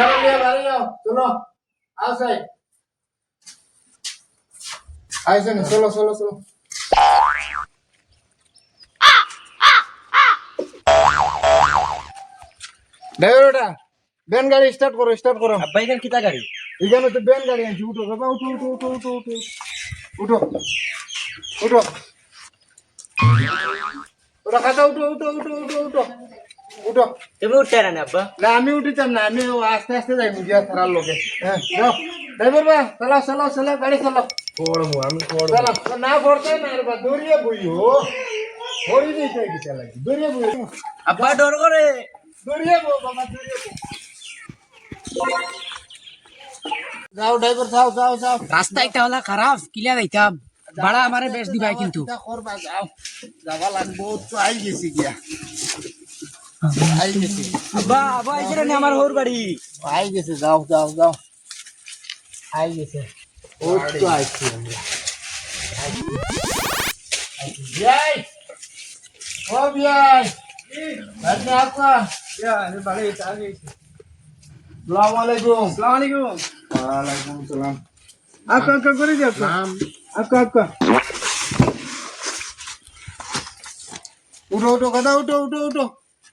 যাও নিয়ে বাড়ি যাও চলো। আসাই আইসেন চলো চলো চলো। ড্রাইভারটা ব্যান গাড়ি স্টার্ট করো স্টার্ট করো। আব্বা এখানে কিতা গাড়ি? এখানে তো ব্যান গাড়ি আছে উঠো বাবা উঠো উঠো উঠো উঠো উঠো। উঠো। উঠো। ওরা খাতা উঠো উঠো উঠো উঠো উঠো। উঠো। তুমি উঠতে না আব্বা। না আমি উঠিতাম না আমি আস্তে আস্তে যাই মুজিয়া থারার লোকে হ্যাঁ যাও। ড্রাইভার বা চালাও চালাও চালাও গাড়ি চালাও পড়ব আমি পড়ব। চালাও না পড়তে না রে বা দৌড়িয়ে বইও। দৌড়িয়ে দিতে কি চালাই দৌড়িয়ে বইও। আব্বা ডর করে। দৌড়িয়ে বো বাবা দৌড়িয়ে যাও ড্রাইভার যাও যাও যাও। রাস্তা একটা হলা খারাপ কিলা যাইতাম ভাড়া আমারে বেশ দিবাই কিন্তু। চিন্তা করবা যাও। যাবা লাগবো তো আই গেছি গিয়া। আব্বা আব্বা এখানে নে আমার হোর বাড়ি। আই গেছে যাও যাও যাও। আই গেছে। ও তো আইছি আমরা। বিয়াই ও বিয়াই। আচ্ছা আপকা বাড়ি আগে সালাম আলাইকুম। আসসালামু আলাইকুম। ওয়ালাইকুম সালাম আপকা আপকা করে দিও আপকা আপকা উঠো উঠো কথা উঠো উঠো উঠো।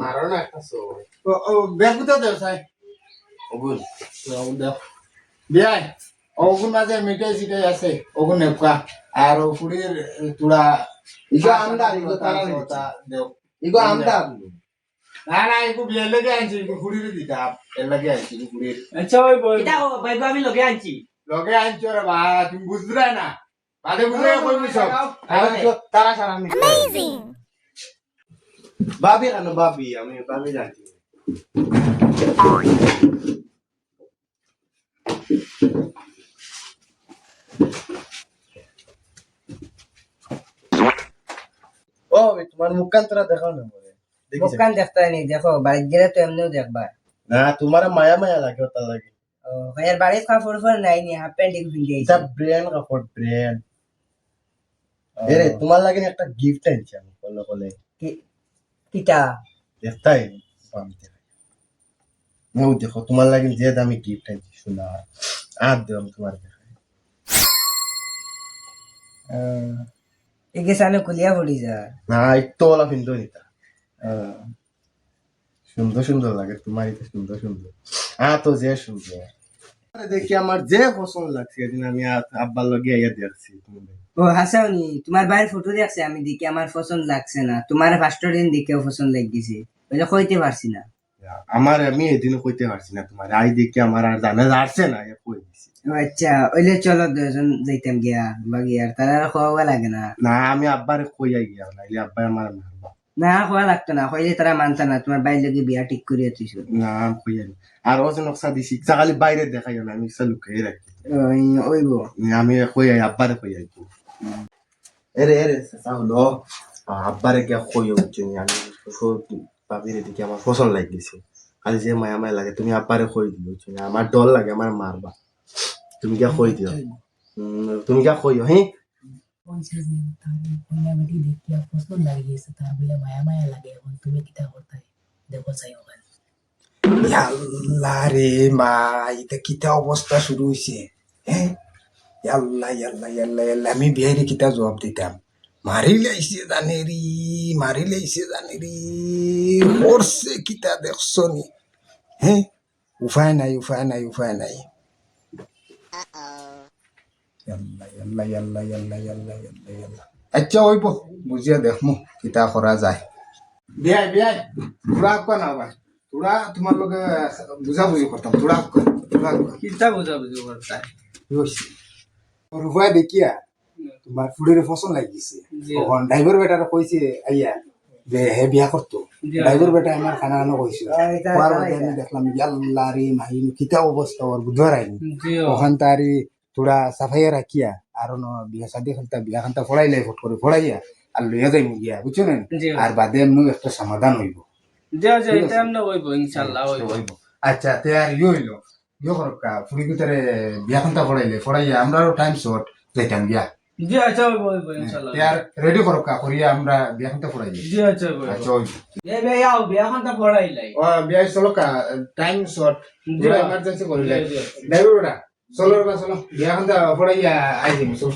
মারো না একটা সো ও ও দেও সাই ওগুন তো দাও বিয়াই ওগুন মাঝে মিঠাই সিটাই আছে ওগুন নেপকা আর ও ফুড়ির তুড়া ইগো আমদা, ইগো তারা দেও ইগো আমদা না না ইগো বিয়ের লেগে আনছি ইগো ফুড়ির দিতা এর লাগে আনছি ইগো ফুড়ির আচ্ছা ওই বই এটা বাইক আমি লগে আনছি লগে আনছো রে বা তুমি বুঝরা না বাদে বুঝরে কইবি সব তারা সারা আমি বাবি কেন বাবি আমি বাবি জানছি ও তোমার দেখাও না বলে দেখতে নি দেখো বাড়ির গেলে তো এমনিও দেখবা না তোমার মায়া মায়া লাগে ওটা লাগে ও বাড়ির কাপড় ফোর নাই নি হাফ প্যান্ট এগুলো পিন্ধে এটা ব্র্যান্ড কাপড় ব্র্যান্ড এরে তোমার লাগে একটা গিফট আনছি আমি বলে বলে কিটা দেখতাই দেখাই দেখো তোমার লাগে যে দামি গিফট আনছি শোনা আর তোমার দেখাই। এগে সামনে কুলিয়া পড়ি যা। না একটু ওলা কিন্তু নিতা। সুন্দর সুন্দর লাগে তোমার এটা সুন্দর সুন্দর। আ তো যে সুন্দর। দেখি আমার যে পছন্দ লাগছে এদিন আমি আ- আব্বার লগে আইয়া দেখছি ও হাসাওনি তোমার বাইরের ফটো দেখছে আমি দেখি আমার পছন্দ লাগছে না। তোমার ফার্স্ট দিন দেখেও পছন্দ লাগিছে ওইটা কইতে পারছি না। আমার আমি এদিন কইতে পারছি না তোমার। আই দেখি আমার আর জানা যাচ্ছে না ইয়া কই দিছি। আচ্ছা ওইলে চলো দুজন যাইতাম গিয়া বা গিয়ার তারা খাওয়া লাগে না। না আমি আব্বারে কইয়া গিয়া নাইলে আব্বাই আমার না খাওয়া লাগতো না। কইলে তারা মানতা না তোমার বাইর লগে বিয়া ঠিক করিয়া তুইছো। না কইয়া। আর ও যে নকশা দিছি খালি বাইরে দেখাইও না আমি ইচ্ছা লুকিয়ে রাখি ওই ওইব আমি কইয়াই আব্বারে কইয়াই এরে এরে সেটা হলো। আব্বারে গিয়া কইও বুঝছি আমি ভাবিরে দিকে আমার পছন্দ লাগিছে। খালি যে মায়া মায়া লাগে তুমি আব্বারে কই দিও বুঝছি আমার ডর লাগে আমার মারবা। তুমি গিয়া কই দিও। তুমি গিয়া কইও হ্যাঁ? বলছে যে তার বেটি দেখিয়া পছন্দ লাগিয়েছে তার বলে মায়া মায়া লাগে এখন তুমি কিতা করতে দেখো চাই ওখানে আল্লাহ রে মা এটা কিতা অবস্থা শুরু হয়েছে হ্যাঁ আল্লাহ আল্লাহ আল্লাহ আল্লাহ আমি বিহারি কিতা জবাব দিতাম মারি লাইছে জানে রি মারি লাইছে জানে রি করছে কিতা দেখছ নি হ্যাঁ উপায় নাই উপায় নাই উপায় নাই আল্লাহ আল্লাহ আল্লাহ আল্লাহ আল্লাহ আল্লাহ আল্লাহ আচ্ছা ওইব বুঝিয়া দেখমু কিতা করা যায় বিয়াই বিয়াই তোরা আপকা না ভাই তোরা তোমার লগে বুঝাবুঝি করতাম তোরা তোরা কিতা বুঝা বুঝি করতা রুফায় দেখিয়া তোমার ফুলের ফসল লাগিছে তখন ড্রাইভার বেটার কইছে আইয়া যে হে বিয়া করতো ড্রাইভার বেটা আমার খানা খানা কইছে আহ, এটা- খোয়ার এটা- বাদে আমি দেখলাম ইয়াল্লা রে মাহিন কিতা অবস্থা ওর বুধবার আইনি ওখান তারি থোড়া সাফাইয়া রাখিয়া আর বিয়া শাদি খালতা বিয়া খানটা ফড়াইলে ফট করে ফড়াইয়া আর লইয়া যাই গিয়া বুঝছ না? আর বাদে এমনি একটা সমাধান হইব। আচ্ছা তে আর ইয়ে হইল ইয়ে করকা ফুরি ভিতরে বিয়া খানটা ফড়াইলে ফড়াইয়া আমরাও টাইম শর্ট যাইতাম গিয়া। জি আচ্ছা হইব ইনশাআল্লাহ। করকা করিয়া আমরা বিয়া খানটা ফড়াইলে জি আচ্ছা হইব আচ্ছা হইব। এ বে আও বিয়াখান তা পড়াইলাই ও বিয়া চলো কা টাইম শর্ট জি এমার্জেন্সি করিলে জি, জি। চলো রে চলো। বিয়া খানটা ফড়াইয়া আই দিম চল।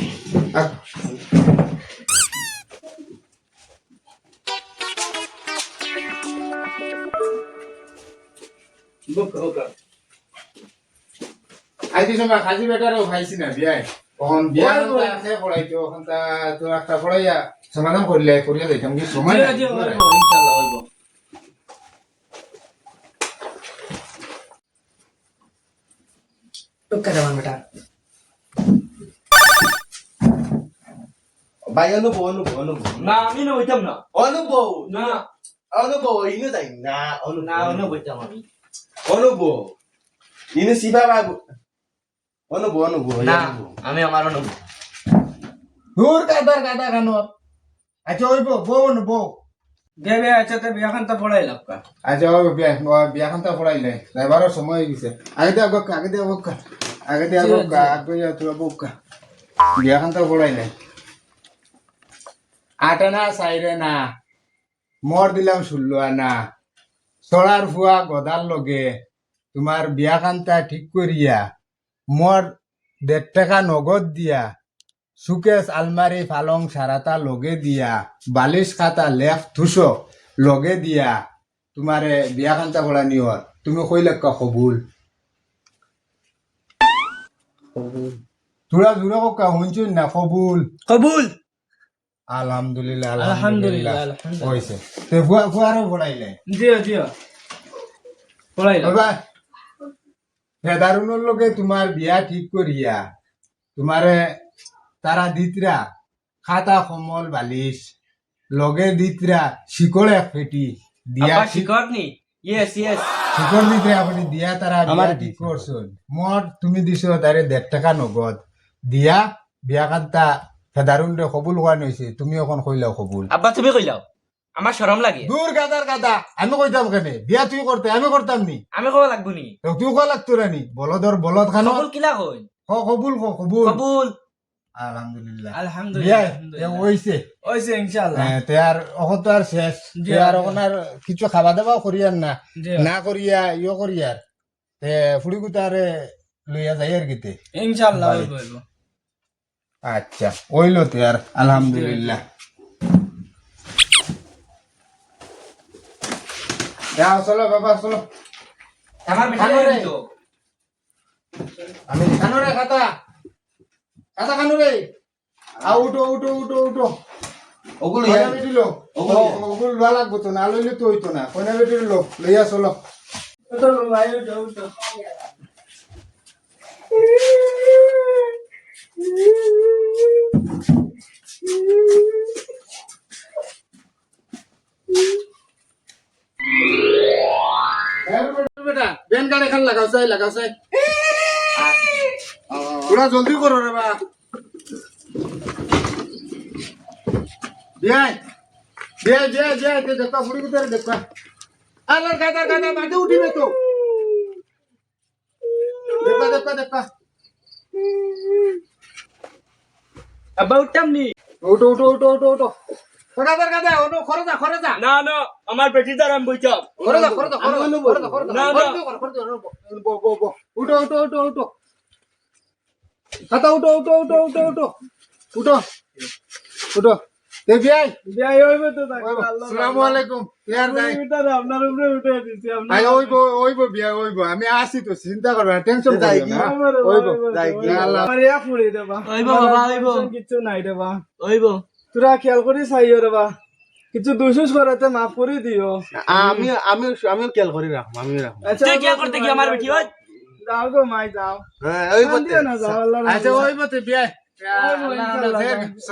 আ বুক ওকা আইতি সময় খাজি বেটারে খাইছি না বিয়ায় তখন বিয়া। আছে পড়াইতো ওখান তা তো একটা পড়াইয়া সমাধান করলে করিয়া যাইতাম কি সময় টুকা দেবান বেটা ভাই অনুভব অনুভব অনুভব। না আমি না হইতাম না। অনুভব? না। অনুভব ইনু যাই না? অনুভব। না অন্য হইতাম আমি। অনুভব। ইনু সিবা বাবু অনুভব অনুভব না আমি আমার অনুভব। দূর কাদার কাদা কানোর আচ্ছা ওই বউ বউ না বউ বে আচ্ছা তে বিয়াখান তা আচ্ছা ও সময় গেছে। আগে দিয়ে আগক আগে দিয়ে আগক আগে আগে তা আটে না সাইরে না মর দিলাম ষোলো আনা। চড়ার ফুয়া গদার লগে তোমার বিয়া খানটা ঠিক করিয়া মর দেড় টাকা নগদ দিয়া। সুকেশ আলমারি পালং সারাতা লগে দিয়া বালিশ খাতা লেফ থুসো লগে দিয়া। তোমারে বিয়া খানটা করা নিয়র তুমি কইলে কবুল তোরা জোরে কা শুনছুন না কবুল কবুল আলহামদুলিল্লাহ আলহামদুলিল্লাহ। হয়েছে তে ফুয়া ফুয়ারও পড়াইলে জি জি পড়াইলাম বাবা ফেদারুনের লগে তোমার বিয়া ঠিক করিয়া তোমারে তারা দিতরা খাতা কমল বালিশ লগে দিতরা শিকড় এক পেটি দিয়া শিকর নি ইয়েস ইয়েস শিকড় দিতরা আপনি দিয়া তারা বিয়া ঠিক করছুন মোট তুমি দিছো তারে দেড় টাকা নগদ। দিয়া বিয়া কান্তা ফেদারুন রে কবুল হওয়া নইছে তুমি এখন কইলাও কবুল। আব্বা তুমি কইলাও? আমার শরম লাগে। দূর গাদার গাদা আমি কইতাম কেনে? বিয়া তুই করতে আমি করতাম নি? আমি কব লাগবো নি? তুই কো লাগতো রানি বলদর বলদ খানো কবুল কিলা কই ক কবুল ক কবুল। কবুল। আলহামদুলিল্লাহ। আলহামদুলিল্লাহ বিয়া ওইছে ইনশাআল্লাহ। হ্যাঁ, তে আর অখন তো আর শেষ। তে আর অখন আর কিছু খাওয়া দাওয়া করিয়ার না। না করিয়া ইয়ে করিয়ার। তে ফুড়ি গুতারে লইয়া যাই আর কিতে ইনশাআল্লাহ আচ্ছা ওইলো তে আর। আলহামদুলিল্লাহ। যাও চলো বাবা চলো। আমার বেটা আমি খানো রে খাতা। খাতা খানো রে আ উঠো উঠো উঠো উঠো ওগুলো কয়না বেটি লো ওগুলো লোয়া লাগবো তো না লইলে তো হইতো না কয়না বেটির লোক লইয়া চলো তো ভাই যাও তো বেটা বেন গাড়ি খান লাগাও চাই লাগাও চাই পুরা জলদি করো রে বা বিয়াই বিয়াই বিয়াই বিয়াই তে দেখবা ফুড়ি ভিতরে দেখবা আলার গাদা গাদা মাঠে উঠিবে তো দেখবা দেখবা দেখবা আব্বা উঠতাম নি উঠো উঠো উঠো উঠো উঠো গাদার গাদা ওটো খরে যা খরে যা না না আমার বেটি দ্বারা আমি বইতাম খরে যা খরে যা খরে যা খরে যা খরে যা না, উঠো উঠো উঠো উঠো খাতা উঠো উঠো উঠো উঠো উঠো। উঠো। উঠো। আমি আসি তো চিন্তা করবে না টেনশন। কিছু নাই দেবা ওইব তোরা খেয়াল করে চাইও দেবা কিছু দুশুস করাতে মাফ করে দিও। আমি আমি আমিও খেয়াল করি রাখব আমিও রাখব আচ্ছা তুই করতে কি আমার বেটি ওই। যাও গো মাই যাও। হ্যাঁ ওই কান দিও না যাও আল্লাহর আচ্ছা।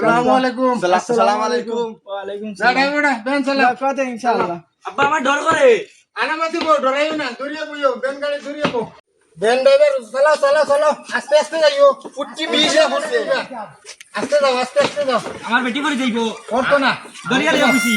আসসালামু আলাইকুম। সালাম আলাইকুম। সালাম। বেন ইনশাআল্লাহ। আব্বা আমার ডর করে। আনামাতি বউ ডরাইও না দূরিয়ে বইও বেন গাড়ি দূরিয়ে বউ। বেন ড্রাইভার চালাও আস্তে আস্তে যাইও। ফুটছি বিশে ফুটছে। আস্তে যাও আস্তে আস্তে যাও। আমার বেটি করে যাইবো করতো না। দরিয়া লিয়া বুঝি